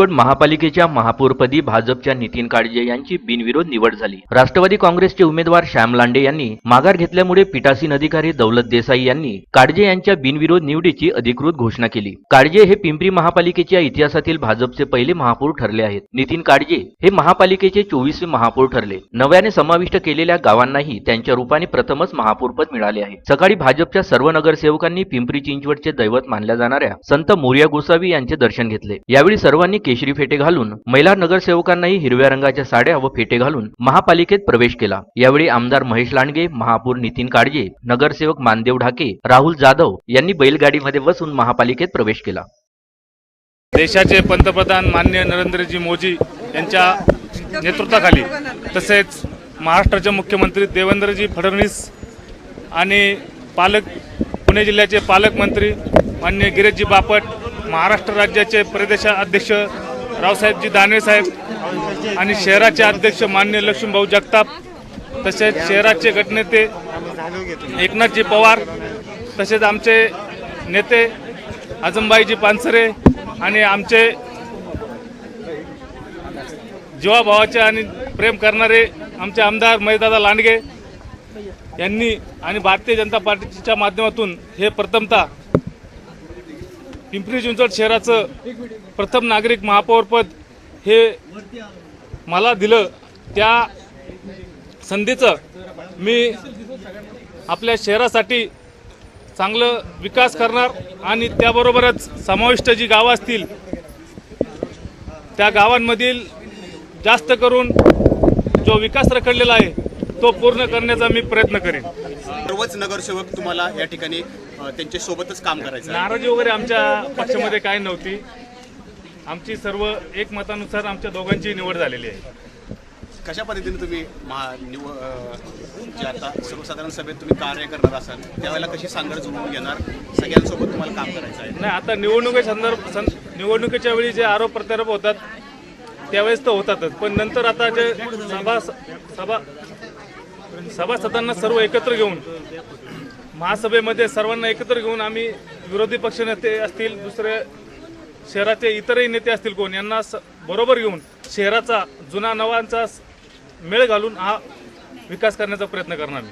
महापालिकेच्या महापौरपदी भाजपच्या नितीन काळजे यांची बिनविरोध निवड झाली. राष्ट्रवादी काँग्रेसचे उमेदवार श्याम लांडे यांनी माघार घेतल्यामुळे पीठासीन अधिकारी दौलत देसाई यांनी काळजे यांच्या बिनविरोध निवडीची अधिकृत घोषणा केली. काळजे हे पिंपरी महापालिकेच्या इतिहासातील भाजपचे पहिले महापौर ठरले आहेत. नितीन काळजे हे महापालिकेचे चोवीसवे महापौर ठरले. नव्याने समाविष्ट केलेल्या गावांनाही त्यांच्या रूपाने प्रथमच महापौरपद मिळाले आहे. सकाळी भाजपच्या सर्व नगरसेवकांनी पिंपरी चिंचवडचे दैवत मानल्या जाणाऱ्या संत मोर्या गोसावी यांचे दर्शन घेतले. यावेळी सर्वांनी केशरी फेटे घालून महिला नगरसेवकांनाही हिरव्या रंगाच्या साड्या व फेटे घालून महापालिकेत प्रवेश केला. यावेळी आमदार महेश लांडगे महापौर नितीन काळजे नगरसेवक मानदेव ढाके राहुल जाधव यांनी बैलगाडीमध्ये बसून महापालिकेत प्रवेश केला. देशाचे पंतप्रधान मान्य नरेंद्रजी मोदी यांच्या नेतृत्वाखाली तसेच महाराष्ट्राचे मुख्यमंत्री देवेंद्रजी फडणवीस आणि पालक पुणे जिल्ह्याचे पालकमंत्री मान्य गिरीशजी बापट महाराष्ट्र राज्याचे प्रदेशाध्यक्ष रावसाहेबजी दानवे साहेब आणि शहराचे अध्यक्ष मान्य लक्ष्मीभाऊ जगताप तसेच शहराचे गटनेते एकनाथजी पवार तसेच आमचे नेते आजमबाईजी पानसरे आणि आमचे जीवाभावाचे आणि प्रेम करणारे आमचे आमदार महेदादा लांडगे यांनी आणि भारतीय जनता पार्टीच्या माध्यमातून हे प्रथमतः पिंपरी चिंचवड शहराचं प्रथम नागरिक महापौरपद हे मला दिलं. त्या संधीचं मी आपल्या शहरासाठी चांगलं विकास करणार आणि त्याबरोबरच समाविष्ट जी गावं असतील त्या गावांमधील जास्त करून जो विकास रखडलेला आहे तो पूर्ण करण्याचा मी प्रयत्न करेन. सर्वच नगरसेवक तुम्हाला या ठिकाणी त्यांच्या सोबतच काम करायचं. नाराजी वगैरे आमच्या पक्षामध्ये काय नव्हती. आमची सर्व एकमतानुसार आमच्या दोघांची निवड झालेली आहे. कशा पद्धतीने तुम्ही महा निव जे आता सर्वसाधारण सभेत तुम्ही कार्य करणार असाल त्यावेळेला कशी सांगड जुळवून घेणार? सगळ्यांसोबत तुम्हाला काम करायचं आहे. नाही आता निवडणुकी संदर्भ सं निवडणुकीच्या वेळी जे आरोप प्रत्यारोप होतात त्यावेळेस तर होतातच. पण नंतर आता जे सभा सभा सभासदांना सर्व एकत्र घेऊन महासभेमध्ये सर्वांना एकत्र घेऊन आम्ही विरोधी पक्षनेते असतील दुसरे शहराचे इतरही नेते असतील कोण यांना स- बरोबर घेऊन शहराचा जुना नवांचा मेळ घालून हा विकास करण्याचा प्रयत्न करणार मी